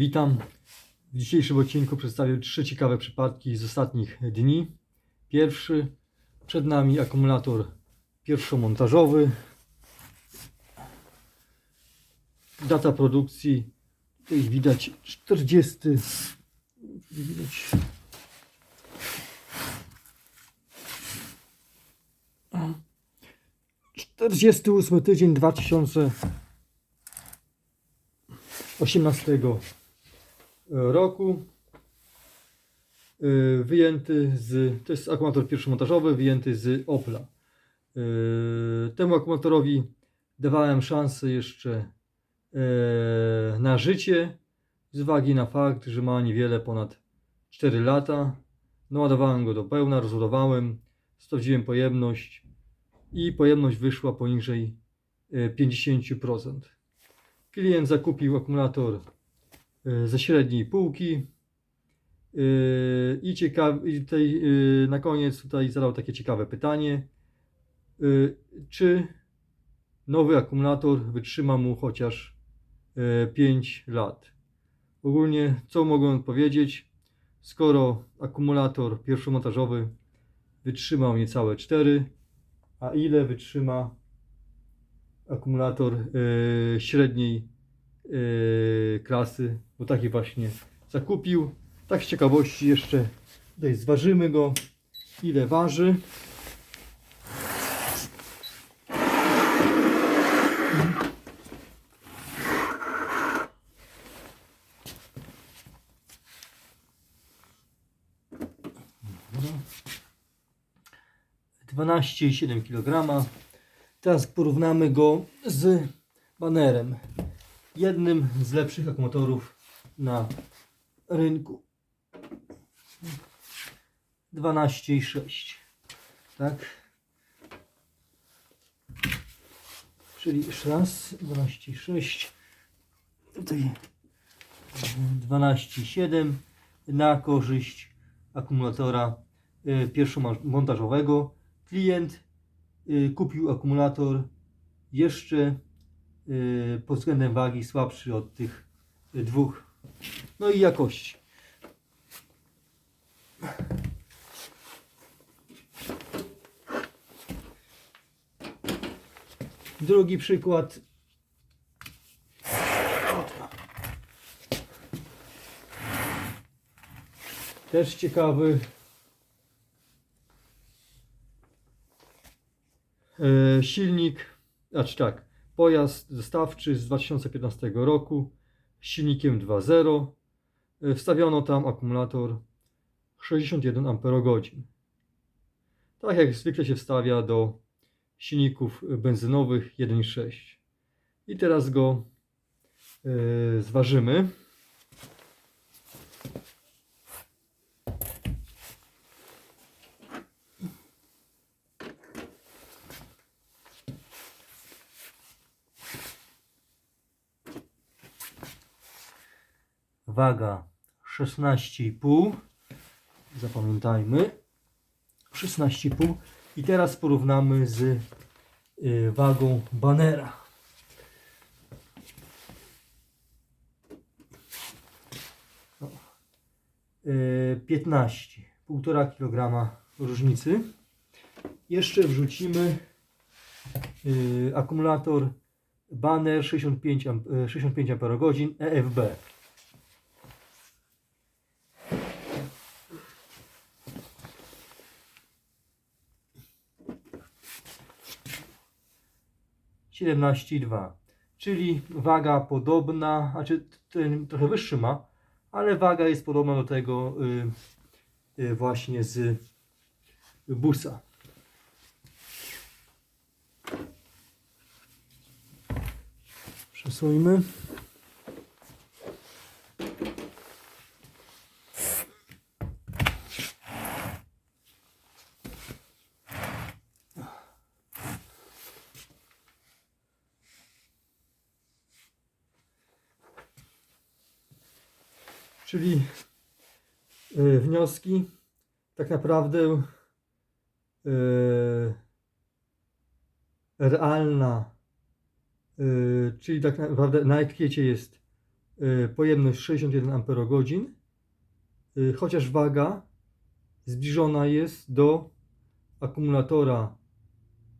Witam. W dzisiejszym odcinku przedstawię trzy ciekawe przypadki z ostatnich dni. Pierwszy, przed nami akumulator pierwszomontażowy. Data produkcji, tutaj widać 40. Widać. Czterdziesty ósmy tydzień 2018 roku. Yy, Wyjęty z. To jest akumulator pierwszomontażowy, wyjęty z Opla. Yy, Temu akumulatorowi dawałem szansę jeszcze yy, na życie, z uwagi na fakt, że ma niewiele ponad 4 lata. Naładowałem go do pełna, rozładowałem, sprawdziłem pojemność i pojemność wyszła poniżej yy, 50%. Klient zakupił akumulator ze średniej półki. Yy, I, ciekaw, i tutaj, yy, na koniec tutaj zadał takie ciekawe pytanie. Czy nowy akumulator wytrzyma mu chociaż yy, 5 lat? Ogólnie co mogę odpowiedzieć? Skoro akumulator pierwszomontażowy wytrzymał niecałe 4, a ile wytrzyma akumulator średniej yy, klasy, bo taki właśnie zakupił. Tak z ciekawości jeszcze tutaj zważymy go, ile waży. Dwanaście siedem kg. Teraz porównamy go z banerem. Jednym z lepszych akumulatorów na rynku. 12,6. Tak? Czyli jeszcze raz 12,6. Tutaj 12,7 na korzyść akumulatora y, pierwszomontażowego. Klient y, kupił akumulator jeszcze pod względem wagi słabszy od tych y, dwóch. No i jakości. Drugi przykład. Też ciekawy. E, silnik, znaczy tak, pojazd dostawczy z 2015 roku, z silnikiem 2.0. E, Wstawiono tam akumulator 61 Ah. Tak jak zwykle się wstawia do silników benzynowych 1.6. I teraz go e, zważymy. Waga 16,5. Zapamiętajmy. 16,5 i teraz porównamy z y, wagą banera. No. Y, 15, 1,5 kg różnicy. Jeszcze wrzucimy y, akumulator Banner 65, am- y, 65 Ah EFB. Siedemnaście i dwa, czyli waga podobna, znaczy ten trochę wyższy ma, ale waga jest podobna do tego y, y, właśnie z busa. Przesuńmy. Czyli y, wnioski tak naprawdę y, realna, y, czyli tak naprawdę na etykiecie jest pojemność 61 Ah, y, chociaż waga zbliżona jest do akumulatora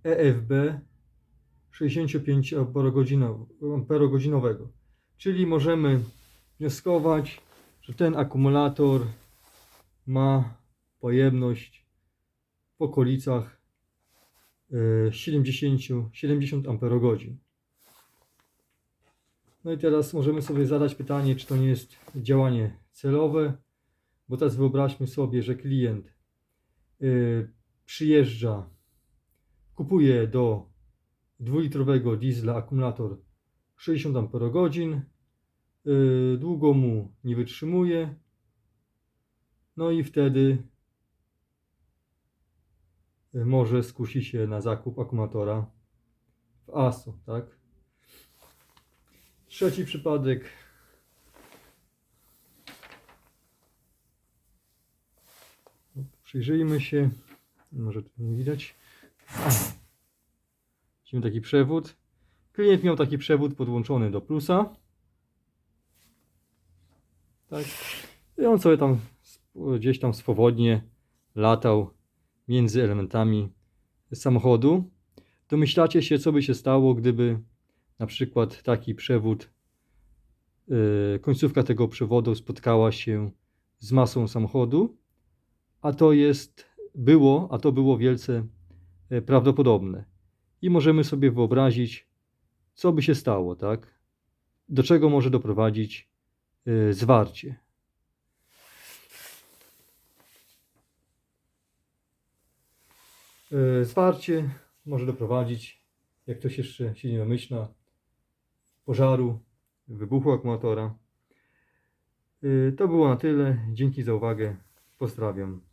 EFB 65 amperogodzinowego. Czyli możemy wnioskować, że ten akumulator ma pojemność w okolicach y, 70, 70 amperogodzin. No i teraz możemy sobie zadać pytanie, czy to nie jest działanie celowe, bo teraz wyobraźmy sobie, że klient y, przyjeżdża, kupuje do dwulitrowego diesla akumulator 60 Ah, y, długo mu nie wytrzymuje, no i wtedy y, może skusi się na zakup akumulatora w ASO, tak? Trzeci przypadek. Przyjrzyjmy się. Może tu nie widać. Widzimy taki przewód. Klient miał taki przewód podłączony do plusa. Tak. I on sobie tam gdzieś tam swobodnie latał między elementami samochodu. Domyślacie się, co by się stało, gdyby na przykład taki przewód, yy, końcówka tego przewodu spotkała się z masą samochodu, a to jest, było, a to było wielce e, prawdopodobne. I możemy sobie wyobrazić, co by się stało, tak? Do czego może doprowadzić zwarcie. E, Zwarcie może doprowadzić, jak ktoś jeszcze się nie domyśla, pożaru, wybuchu akumulatora. Y, To było na tyle. Dzięki za uwagę. Pozdrawiam.